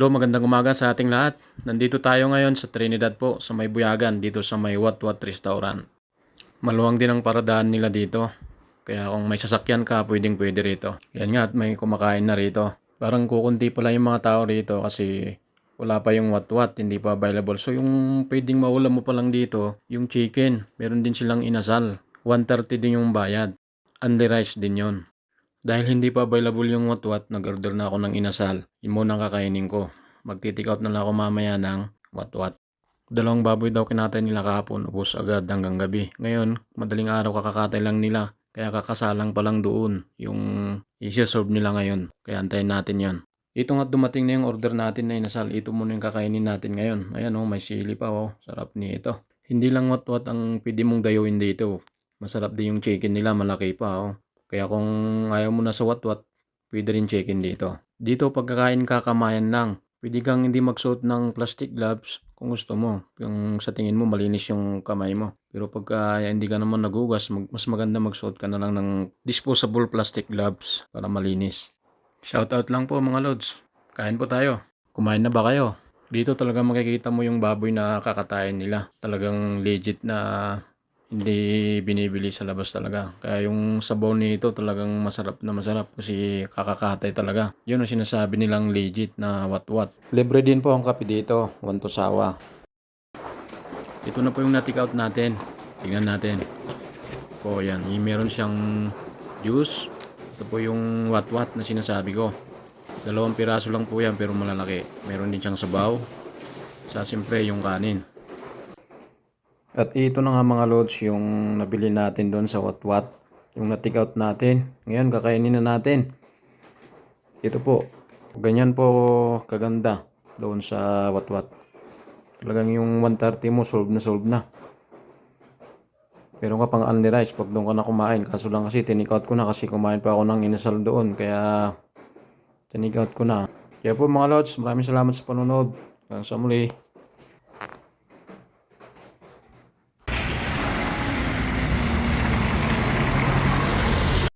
Hello, magandang umaga sa ating lahat. Nandito tayo ngayon sa Trinidad po, sa may Buyagan, dito sa may Wat Wat Restaurant. Maluwang din ang paradaan nila dito. Kaya kung may sasakyan ka, pwedeng pwede rito. Yan nga at may kumakain na rito. Parang kukunti pala yung mga tao rito kasi wala pa yung Wat Wat, hindi pa available. So yung pwedeng maulam mo pa lang dito, yung chicken, meron din silang inasal. 130 din yung bayad. Rice din yon. Dahil hindi pa available yung watwat, nag-order na ako ng inasal. Yun muna ang kakainin ko. Magti-take out na lang ako mamaya ng watwat. Dalawang baboy daw kinatay nila kahapon, ubos agad hanggang gabi. Ngayon, madaling araw kakakatay lang nila. Kaya kakasalang pa lang doon yung isi-serve nila ngayon. Kaya antayin natin yon. Ito nga dumating na yung order natin na inasal. Ito muna yung kakainin natin ngayon. Ayan oh, may sili pa oh. Sarap ni ito. Hindi lang watwat ang pwede mong dayuin dito. Masarap din yung chicken nila, malaki pa oh. Kaya kung ayaw mo na sa watwat, pwede rin chicken dito. Dito pagkakain kakamayan lang. Pwede kang hindi magsuot ng plastic gloves kung gusto mo. Kung sa tingin mo malinis yung kamay mo. Pero pagka hindi ka naman nagugas, mag- mas maganda magsuot ka na lang ng disposable plastic gloves para malinis. Shoutout lang po mga lods. Kain po tayo. Kumain na ba kayo? Dito talaga makikita mo yung baboy na kakatayin nila. Talagang legit na hindi binibili sa labas talaga. Kaya yung sabaw nito talagang masarap na masarap kasi kakakatay talaga. Yun ang sinasabi nilang legit na wat-wat. Libre din po ang kape dito, wanto sawa. Ito na po yung na-take out natin. Tingnan natin. Po yan, yung meron siyang juice. Ito po yung wat-wat na sinasabi ko. Dalawang piraso lang po yan pero malalaki. Meron din siyang sabaw. Sa siyempre yung kanin. At ito na nga mga loads yung nabili natin doon sa Watwat. Yung na-take out natin. Ngayon kakainin na natin. Ito po. Ganyan po kaganda doon sa Watwat. Talagang yung 130 mo solve na solve na. Pero nga pang only rice pag doon ka na kumain. Kaso lang kasi tinake out ko na kasi kumain pa ako ng inasal doon. Kaya tinake out ko na. Kaya po mga lods, maraming salamat sa panonood. Hanggang sa muli.